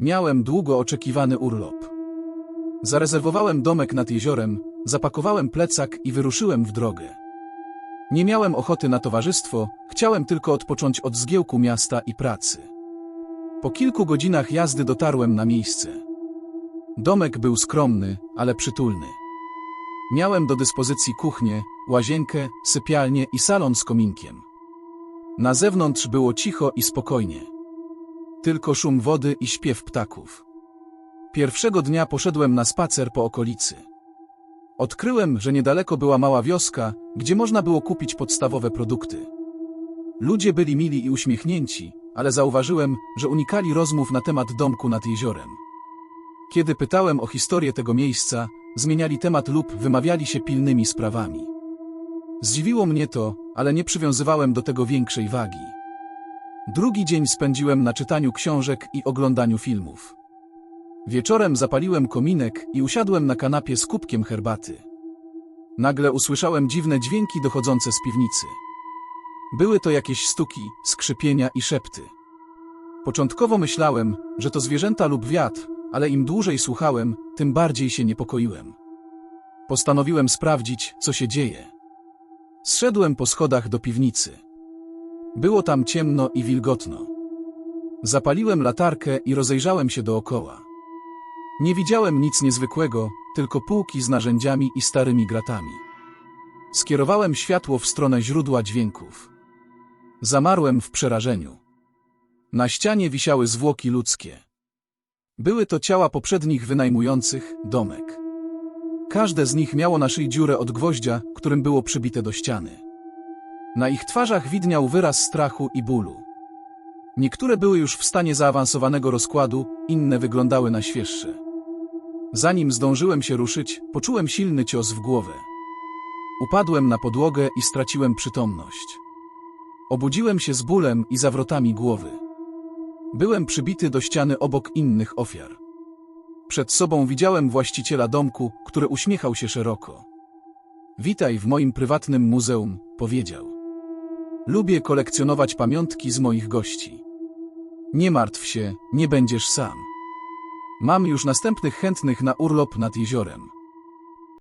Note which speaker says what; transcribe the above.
Speaker 1: Miałem długo oczekiwany urlop. Zarezerwowałem domek nad jeziorem, zapakowałem plecak i wyruszyłem w drogę. Nie miałem ochoty na towarzystwo, chciałem tylko odpocząć od zgiełku miasta i pracy. Po kilku godzinach jazdy dotarłem na miejsce. Domek był skromny, ale przytulny. Miałem do dyspozycji kuchnię, łazienkę, sypialnię i salon z kominkiem. Na zewnątrz było cicho i spokojnie. Tylko szum wody i śpiew ptaków. Pierwszego dnia poszedłem na spacer po okolicy. Odkryłem, że niedaleko była mała wioska, gdzie można było kupić podstawowe produkty. Ludzie byli mili i uśmiechnięci, ale zauważyłem, że unikali rozmów na temat domku nad jeziorem. Kiedy pytałem o historię tego miejsca, zmieniali temat lub wymawiali się pilnymi sprawami. Zdziwiło mnie to, ale nie przywiązywałem do tego większej wagi. Drugi dzień spędziłem na czytaniu książek i oglądaniu filmów. Wieczorem zapaliłem kominek i usiadłem na kanapie z kubkiem herbaty. Nagle usłyszałem dziwne dźwięki dochodzące z piwnicy. Były to jakieś stuki, skrzypienia i szepty. Początkowo myślałem, że to zwierzęta lub wiatr, ale im dłużej słuchałem, tym bardziej się niepokoiłem. Postanowiłem sprawdzić, co się dzieje. Zszedłem po schodach do piwnicy. Było tam ciemno i wilgotno. Zapaliłem latarkę i rozejrzałem się dookoła. Nie widziałem nic niezwykłego, tylko półki z narzędziami i starymi gratami. Skierowałem światło w stronę źródła dźwięków. Zamarłem w przerażeniu. Na ścianie wisiały zwłoki ludzkie. Były to ciała poprzednich wynajmujących domek. Każde z nich miało na szyi dziurę od gwoździa, którym było przybite do ściany. Na ich twarzach widniał wyraz strachu i bólu. Niektóre były już w stanie zaawansowanego rozkładu, inne wyglądały na świeższe. Zanim zdążyłem się ruszyć, poczułem silny cios w głowę. Upadłem na podłogę i straciłem przytomność. Obudziłem się z bólem i zawrotami głowy. Byłem przybity do ściany obok innych ofiar. Przed sobą widziałem właściciela domku, który uśmiechał się szeroko. Witaj w moim prywatnym muzeum, powiedział. Lubię kolekcjonować pamiątki z moich gości. Nie martw się, nie będziesz sam. Mam już następnych chętnych na urlop nad jeziorem.